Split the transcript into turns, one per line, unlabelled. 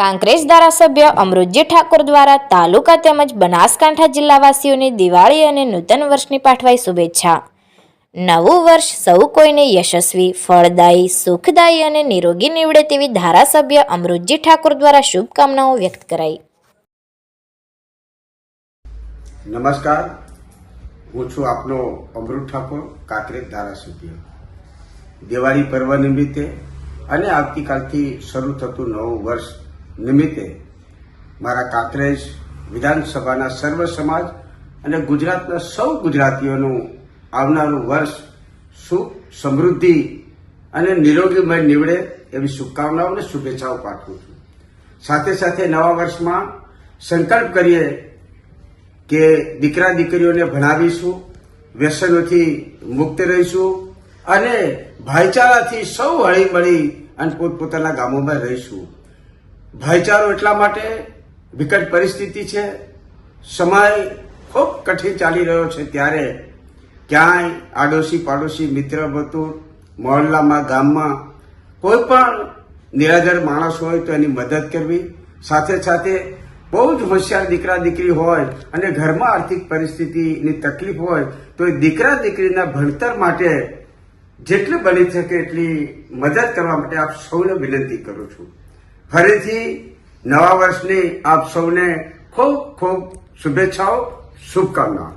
કાંકરેજ ધારાસભ્ય અમૃતજી ઠાકોર દ્વારા તાલુકા તેમજ બનાસકાંઠા જિલ્લાવાસીઓને દિવાળી અને નૂતન વર્ષની પાઠવાઈ શુભેચ્છા. નવું વર્ષ સૌ કોઈને યશસ્વી, ફળદાયી, સુખદાયી અને નિરોગી નીવડે તેવી ધારાસભ્ય અમૃતજી ઠાકોર દ્વારા શુભકામનાઓ વ્યક્ત કરાઈ.
નમસ્કાર. હું છું આપનો અમૃત ઠાકોર, કાંકરેજ ધારાસભ્ય. દિવાળી પર્વ નિમિત્તે અને આવતીકાલથી શરૂ થતું નવું વર્ષ નિમિત્તે મારા કાંકરેજ વિધાનસભાના સર્વ સમાજ અને ગુજરાતના સૌ ગુજરાતીઓનું આવનારું વર્ષ સુખ, સમૃદ્ધિ અને નિરોગીમય નીવડે એવી શુભકામનાઓ અને શુભેચ્છાઓ પાઠવું છું. સાથે સાથે નવા વર્ષમાં સંકલ્પ કરીએ કે દીકરા દીકરીઓને ભણાવીશું, વ્યસનોથી મુક્ત રહીશું અને ભાઈચારાથી સૌ હળી મળી અને પોતપોતાના ગામોમાં રહીશું. ભાઈચારો એટલા માટે વિકટ પરિસ્થિતિ છે. સમય ખૂબ કઠિન ચાલી રહ્યો છે ત્યારે ક્યાંય આડોશી પાડોશી મિત્ર બતુર મહોલ્લામાં, ગામમાં કોઈ પણ નિરાધાર માણસ હોય તો એની મદદ કરવી. સાથે સાથે બહુ જ હોશિયાર દીકરા દીકરી હોય અને ઘરમાં આર્થિક પરિસ્થિતિની તકલીફ હોય તો એ દીકરા દીકરીના ભણતર માટે જેટલી બની શકે એટલી મદદ કરવા માટે આપ સૌને વિનંતી કરું છું. ફરીથી નવા વર્ષની આપ સૌને ખૂબ ખૂબ શુભેચ્છાઓ શુભકામનાઓ.